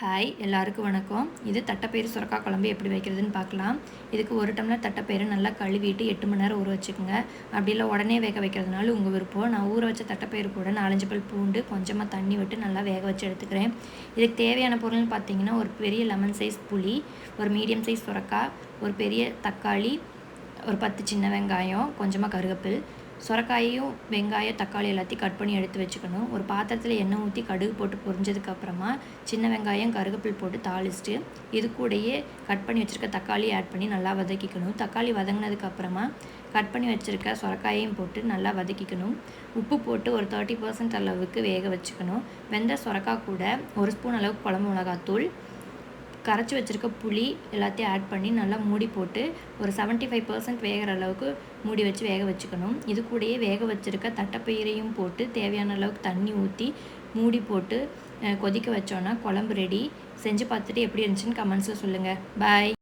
Hi எல்லாருக்கும் வணக்கம். இது தட்டைப்பயிறு சுரக்காய் குழம்பு எப்படி வைக்கிறதுன்னு பார்க்கலாம். இதுக்கு ஒரு டம்ளர் தட்டைப்பயிறு நல்லா கழுவிட்டு எட்டு மணி நேரம் ஊற வச்சுக்கோங்க. அப்படி இல்லை உடனே வேக வைக்கிறதுனால உங்கள் விருப்பம். நான் ஊற வச்ச தட்டைப்பயிறு கூட நாலஞ்சு பல் பூண்டு கொஞ்சமாக தண்ணி விட்டு நல்லா வேக வச்சு எடுத்துக்கிறேன். இதுக்கு தேவையான பொருள்னு பார்த்தீங்கன்னா ஒரு பெரிய லெமன் சைஸ் புளி ஒரு மீடியம் சைஸ் சுரக்காய் ஒரு பெரிய தக்காளி ஒரு பத்து சின்ன வெங்காயம் கொஞ்சமாக கருவேப்பில் சுரக்காயையும் வெங்காயம் தக்காளி எல்லாத்தையும் கட் பண்ணி எடுத்து வச்சுக்கணும். ஒரு பாத்திரத்தில் எண்ணெய் ஊற்றி கடுகு போட்டு பொரிஞ்சதுக்கப்புறமா சின்ன வெங்காயம் கருவேப்பில் போட்டு தாளிச்சிட்டு இது கூடயே கட் பண்ணி வச்சுருக்க தக்காளி ஆட் பண்ணி நல்லா வதக்கிக்கணும். தக்காளி வதங்கினதுக்கப்புறமா கட் பண்ணி வச்சுருக்க சுரக்காயையும் போட்டு நல்லா வதக்கிக்கணும். உப்பு போட்டு ஒரு தேர்ட்டி பர்சன்ட் அளவுக்கு வேக வச்சுக்கணும். வெந்த சுரக்காய் கூட ஒரு ஸ்பூன் அளவுக்கு குழம்பு மிளகாத்தூள் கரைச்சி வச்சுருக்க புளி எல்லாத்தையும் ஆட் பண்ணி நல்லா மூடி போட்டு ஒரு செவன்ட்டி ஃபைவ் பர்சன்ட் வேகிற அளவுக்கு மூடி வச்சு வேக வச்சுக்கணும். இது கூடயே வேக வச்சுருக்க தட்டைப்பயிரையும் போட்டு தேவையான அளவுக்கு தண்ணி ஊற்றி மூடி போட்டு கொதிக்க வச்சோன்னா குழம்பு ரெடி செஞ்சு பார்த்துட்டு எப்படி இருந்துச்சுன்னு கமெண்ட்ஸில் சொல்லுங்கள் பாய்